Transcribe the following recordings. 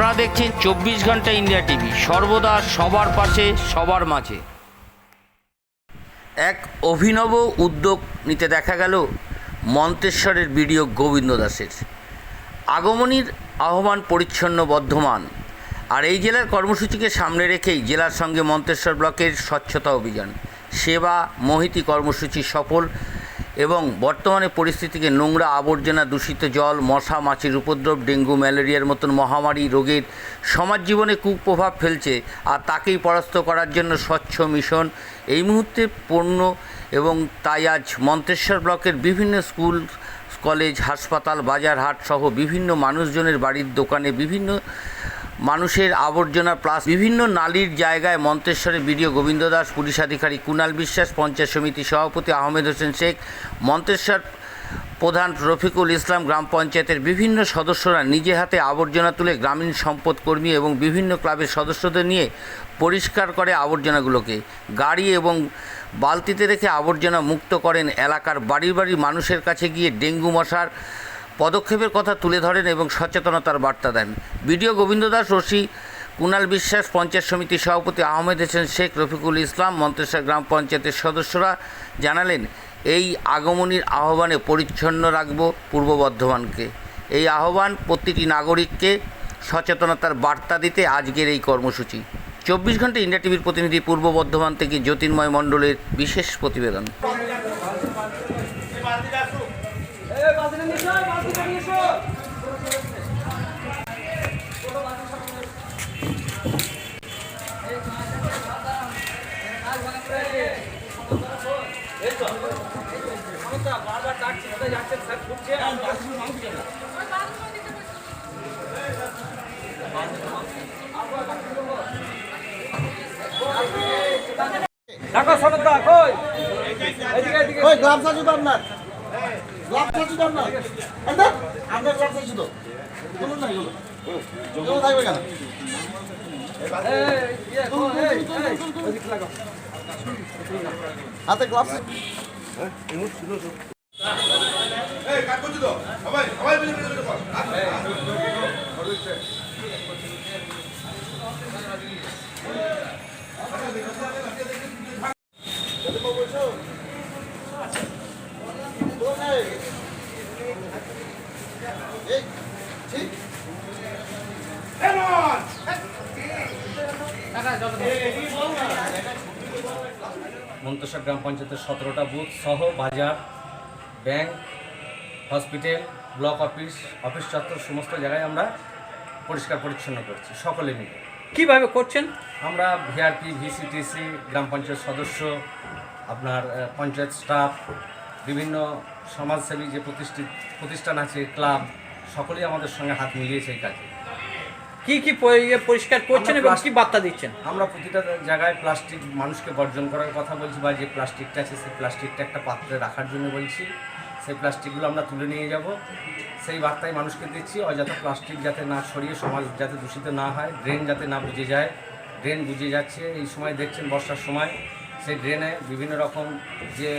আপনারা দেখছেন চব্বিশ ঘণ্টা ইন্ডিয়া টিভি। সর্বদা সবার পাশে, সবার মাঝে। এক অভিনব উদ্যোগ নিতে দেখা গেল মন্তেশ্বরের বিডিও গোবিন্দ দাসের। আগমনীর আহ্বান পরিচ্ছন্ন বর্ধমান। আর এই জেলার কর্মসূচিকে সামনে রেখেই জেলার সঙ্গে মন্তেশ্বর ব্লকের স্বচ্ছতা অভিযান। সেবা, মহিতি কর্মসূচি সফল। এবং বর্তমানে পরিস্থিতিকে নোংরা আবর্জনা দূষিত জল, মশা, মাছির উপদ্রব, ডেঙ্গু, ম্যালেরিয়ার মতন মহামারী রোগের সমাজ জীবনে কুপ্রভাব ফেলছে আর তাকেই পরাস্ত করার জন্য স্বচ্ছ মিশন। এই মুহূর্তে পণ্য এবং তাই আজ মন্তেশ্বর ব্লকের বিভিন্ন স্কুল, কলেজ, হাসপাতাল বাজার হাট সহ বিভিন্ন মানুষজনের বাড়ির দোকানে বিভিন্ন মানুষের আবর্জনা প্লাস বিভিন্ন নালীর জায়গায় মন্তেশ্বরের বিডিও গোবিন্দ দাস, পুলিশ আধিকারিক কুণাল বিশ্বাস, পঞ্চায়েত সমিতি সভাপতি আহমেদ হোসেন শেখ, মন্তেশ্বর প্রধান রফিকুল ইসলাম, গ্রাম পঞ্চায়েতের বিভিন্ন সদস্যরা নিজে হাতে আবর্জনা তুলে গ্রামীণ সম্পদ কর্মী এবং বিভিন্ন ক্লাবের সদস্যদের নিয়ে পরিষ্কার করে আবর্জনাগুলোকে। গাড়ি এবং বালতিতে রেখে আবর্জনা মুক্ত করেন এলাকার বাড়ি বাড়ি মানুষের কাছে গিয়ে ডেঙ্গু মশার পদক্ষেপের কথা তুলে ধরেন এবং সচেতনতার বার্তা দেন। বিডিও গোবিন্দ দাস রশি কুনাল বিশ্বাস, পঞ্চায়েত সমিতির সভাপতি আহমেদ হোসেন শেখ, রফিকুল ইসলাম, মন্তেশ্বর গ্রাম পঞ্চায়েতের সদস্যরা জানালেন, এই আগমনীর আহ্বানে পরিচ্ছন্ন রাখব পূর্ব বর্ধমানকে। এই আহ্বান প্রতিটি নাগরিককে সচেতনতার বার্তা দিতে আজকের এই কর্মসূচি। চব্বিশ ঘণ্টা ইন্ডিয়া টিভির প্রতিনিধি পূর্ব বর্ধমান থেকে জ্যোতির্ময় মণ্ডলের বিশেষ প্রতিবেদন। দেখো সনদা কই? এদিকে এদিকে ওই গ্লাভস আছে তো আপনার? গ্লাভস করছি তো আপনার আপনার আপনার গ্লাভস আছে তো। বলুন না এগুলো এগুলো থাকবে কেন? এই ইয়ে কো এই করছি তো? সবাই হাতে গ্লাভস এই ঠিক মন্তেশ্বর গ্রাম পঞ্চায়েতের সতেরোটা বুথ সহ বাজার bank hospital block office office চত্বর সমস্ত জায়গায় আমরা পরিষ্কার পরিচ্ছন্ন করছি সকলে মিলে। কীভাবে করছেন? আমরা ভিআরপি ভিসিটিসি গ্রাম পঞ্চায়েত সদস্য আপনার পঞ্চায়েত স্টাফ বিভিন্ন সমাজসেবী যে প্রতিষ্ঠিত প্রতিষ্ঠান আছে ক্লাব সকলেই আমাদের সঙ্গে হাত মিলিয়েছে এই কাজে। কি কি ইয়ে পরিষ্কার করছেন এবং কি বার্তা দিচ্ছেন? আমরা প্রতিটা জায়গায় প্লাস্টিক মানুষকে বর্জন করার কথা বলছি বা যে প্লাস্টিকটা আছে সেই প্লাস্টিকটা একটা পাত্রে রাখার জন্য বলছি। সেই প্লাস্টিকগুলো আমরা তুলে নিয়ে যাব। সেই বার্তায় মানুষকে দিচ্ছি। অযথা প্লাস্টিক যাতে না ছড়িয়ে সমাজ যাতে দূষিত না হয় ড্রেন যাতে না বুঝে যায়। ড্রেন বুঝে যাচ্ছে। এই সময় দেখছেন বর্ষার সময়। সেই ড্রেনে বিভিন্ন রকম যে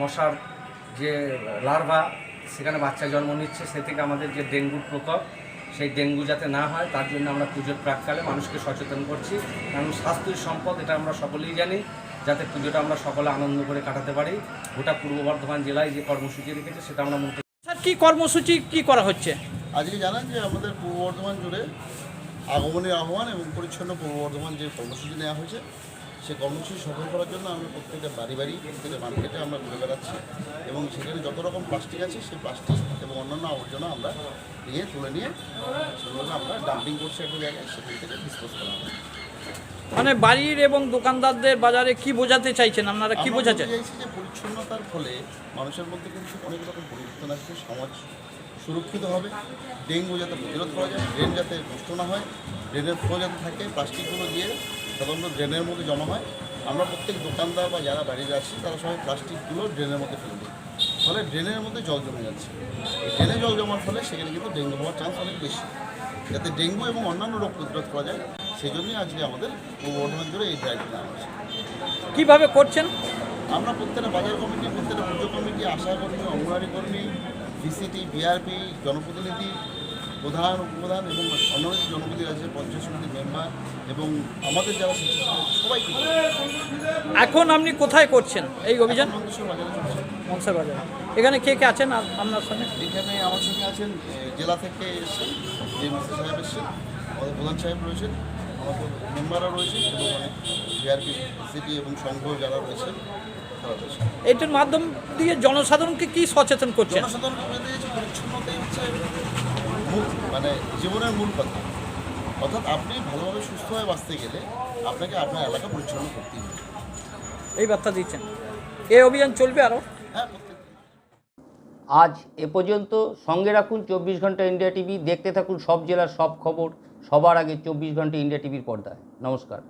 মশার যে লার্ভা সেখানে বাচ্চা জন্ম নিচ্ছে। সে থেকে আমাদের যে ডেঙ্গুর প্রকোপ সেই ডেঙ্গু যাতে না হয় তার জন্য আমরা পুজোর প্রাককালে মানুষকে সচেতন করছি। কারণ স্বাস্থ্যই সম্পদ এটা আমরা সকলেই জানি। যাতে পুজোটা আমরা সকলে আনন্দ করে কাটাতে পারি। গোটা পূর্ব বর্ধমান জেলায় যে কর্মসূচি রেখেছে সেটা আমরা মনে স্যার কী কর্মসূচি কি করা হচ্ছে? আজকে জানান যে আমাদের পূর্ব বর্ধমান জুড়ে আগমনের আহ্বান এবং পরিচ্ছন্ন পূর্ব বর্ধমান যে কর্মসূচি নেওয়া হয়েছে সেই কর্মসূচি সফল করার জন্য আমরা প্রত্যেকটা বাড়ি বাড়ি প্রত্যেকটা মার্কেটে আমরা ঘুরে বেড়াচ্ছি এবং সেখানে যত রকম প্লাস্টিক আছে সেই প্লাস্টিক এবং অন্যান্য আবর্জনা আমরা নিয়ে তুলে নিয়ে সেগুলোকে আমরা ডাম্পিং করছি একটা জায়গায় সেখান থেকে ডিসপোজ করা হবে। মানে বাড়ির এবং দোকানদারদের বাজারে কি বোঝাতে চাইছেন? আপনারা কি বোঝাচ্ছেন? যে পরিচ্ছন্নতার ফলে মানুষের মধ্যে কিন্তু অনেক রকম পরিবর্তন আসবে সমাজ সুরক্ষিত হবে ডেঙ্গু যাতে প্রতিরোধ করা যায় ড্রেন যাতে নষ্ট না হয় ড্রেনের ফ্লো যাতে থাকে প্লাস্টিকগুলো দিয়ে সাধারণত ড্রেনের মধ্যে জমা হয়। আমরা প্রত্যেক দোকানদার বা যারা বাড়িতে আছি তারা সবাই প্লাস্টিকগুলো ড্রেনের মধ্যে ফেলে দিই ফলে ড্রেনের মধ্যে জল জমে যাচ্ছে। ড্রেনে জল জমার ফলে সেখানে কিন্তু ডেঙ্গু হওয়ার চান্স অনেক বেশি। যাতে ডেঙ্গু এবং অন্যান্য রোগ প্রতিরোধ করা যায় সেই জন্যই আজকে আমাদের পূর্ব বর্ধমান জুড়ে এই ড্রাইভ নেওয়া হয়েছে। কীভাবে করছেন? আমরা প্রত্যেকটা বাজার কমিটি প্রত্যেকটা পুজো কমিটি আশা কর্মী অঙ্গনারী কর্মী ভিসিটি বিআরপি জনপ্রতিনিধি প্রধান উপপ্রধান এবং অন্যান্য যে জনপ্রতিনিধি আছে পঞ্চায়েত সমিতির মেম্বার এবং আমাদের যারা সবাই এখন আপনি কোথায় করছেন? এই অভিযান? মনসা বাজারে এখানে কে কে আছেন? আপনার সঙ্গে? এখানে আমার সঙ্গে আছেন জেলা থেকে এসেছেন এমসি সাহেব এসেছেন আমাদের প্রধান সাহেব রয়েছেন আমাদের মেম্বাররা রয়েছেন এবং অনেক বিআরপি সিটি এবং সংঘ যারা রয়েছেন এটার মাধ্যম দিয়ে জনসাধারণকে কি সচেতন করছেন? জনসাধারণকে হচ্ছে মানে জীবনের মূল কথা। অর্থাৎ আপনি ভালোভাবে সুস্থভাবে বাঁচতে গেলে আপনাকে আপনার এলাকা পরিচ্ছন্ন করতে হবে। এই বার্তা দিচ্ছেন। এই অভিযান চলবে আরও হ্যাঁ আজ এ পর্যন্ত সঙ্গে রাখুন চব্বিশ ঘণ্টা ইন্ডিয়া টিভি। দেখতে থাকুন সব জেলার সব খবর। সবার আগে চব্বিশ ঘণ্টা ইন্ডিয়া টিভির পর্দায়। নমস্কার।